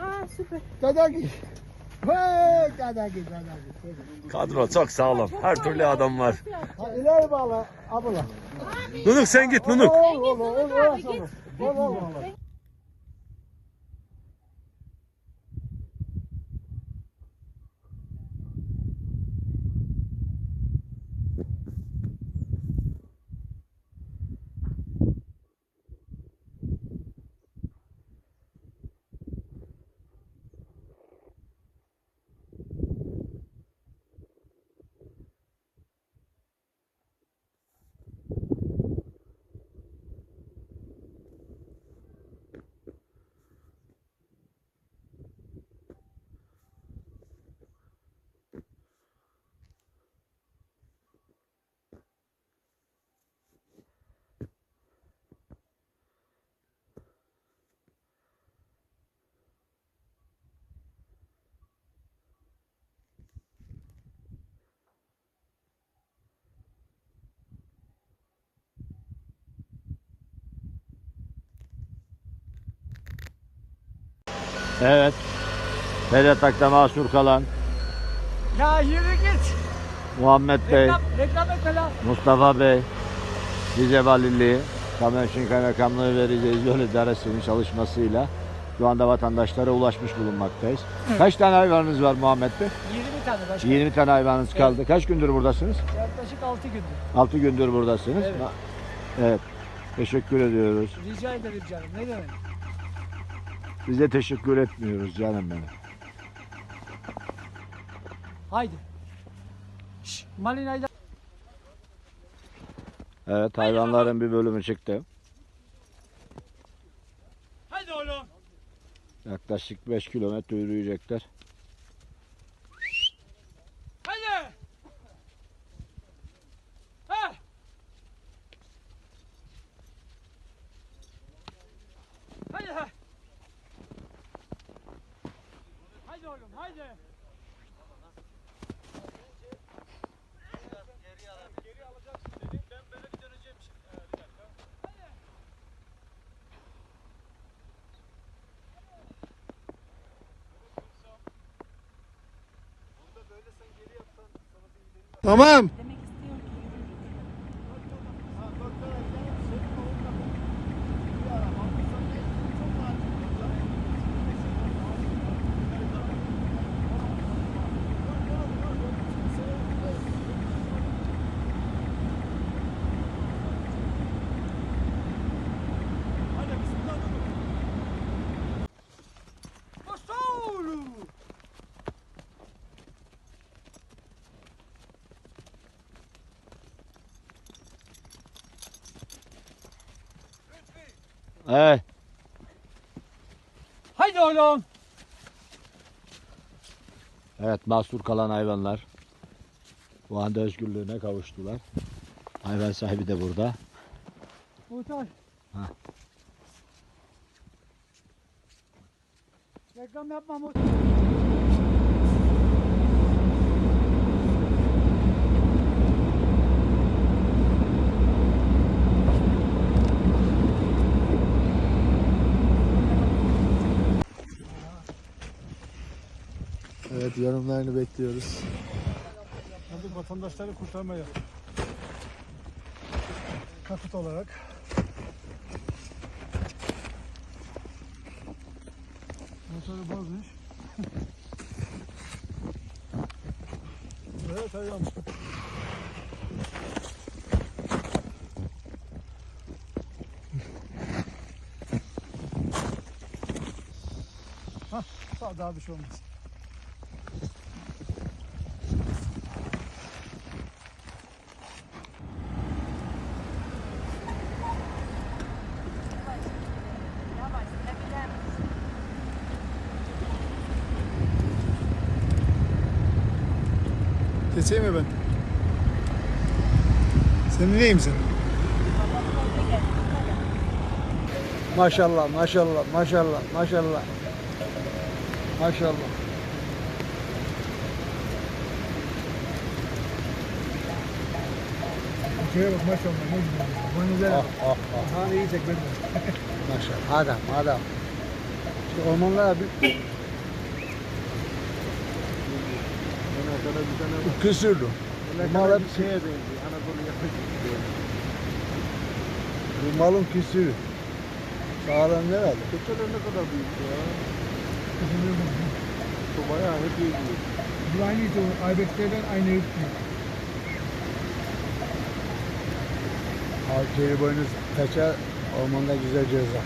Aa süper. Dadaki. Hey dadaki dadaki. Kadro çok sağlam. Her türlü adam var. Ha ileri bağla abla. Nunuk sen git Nunuk. Ol ol ol ol. Ol ol Evet. Fedatak'ta mahsur kalan Ya yürü git. Muhammed Bey, Reklam, reklam etme lan. Mustafa Bey, Rize Valiliği, Kamerşin Kaymakamlığı ve Rize İzgöl İdaresi'nin çalışmasıyla şu anda vatandaşlara ulaşmış bulunmaktayız. Kaç tane hayvanınız var Muhammed Bey? 20 tane başka. 20 tane hayvanınız kaldı. Kaç gündür buradasınız? Yaklaşık 6 gündür. 6 gündür buradasınız. Evet. Evet. Teşekkür ediyoruz. Rica ederim canım. Ne demek? Bize teşekkür etmiyoruz canım benim. Haydi. Şşş. Malinayla. Evet hayvanların bir bölümü çıktı. Haydi oğlum. Yaklaşık 5 kilometre yürüyecekler. Haydi. Ha. Haydi ha. Haydi oğlum haydi. Tamam. Evet. Haydi oğlum. Evet mahsur kalan hayvanlar bu anda özgürlüğüne kavuştular. Hayvan sahibi de burada. Muhtar. Ha. Reklam yapma muhtar. Evet yorumlarını bekliyoruz. Geldik vatandaşları kurtarmaya. Kaput olarak. Motoru bozmuş. evet hayvan. Hah, daha bir şey olmaz. Geçeyim mi ben? Sen neyim sen? Maşallah maşallah maşallah maşallah. Maşallah. Şeye bak maşallah ne güzel. Manzara. Ah ah ah. Ha iyi çek ben de. Maşallah. Adam adam. İşte ormanlara bir küsürdü. Mal hep şeye benziyor. Anadolu yakışık Bu malın küsürü. Sağlam ne herhalde? Keçeler ne kadar büyük ya. Bu bayağı hep büyük. Bu aynıydı o. Aybeklerden aynı ırk. Halkeri boynuz kaçar, ormanda güzel ceza.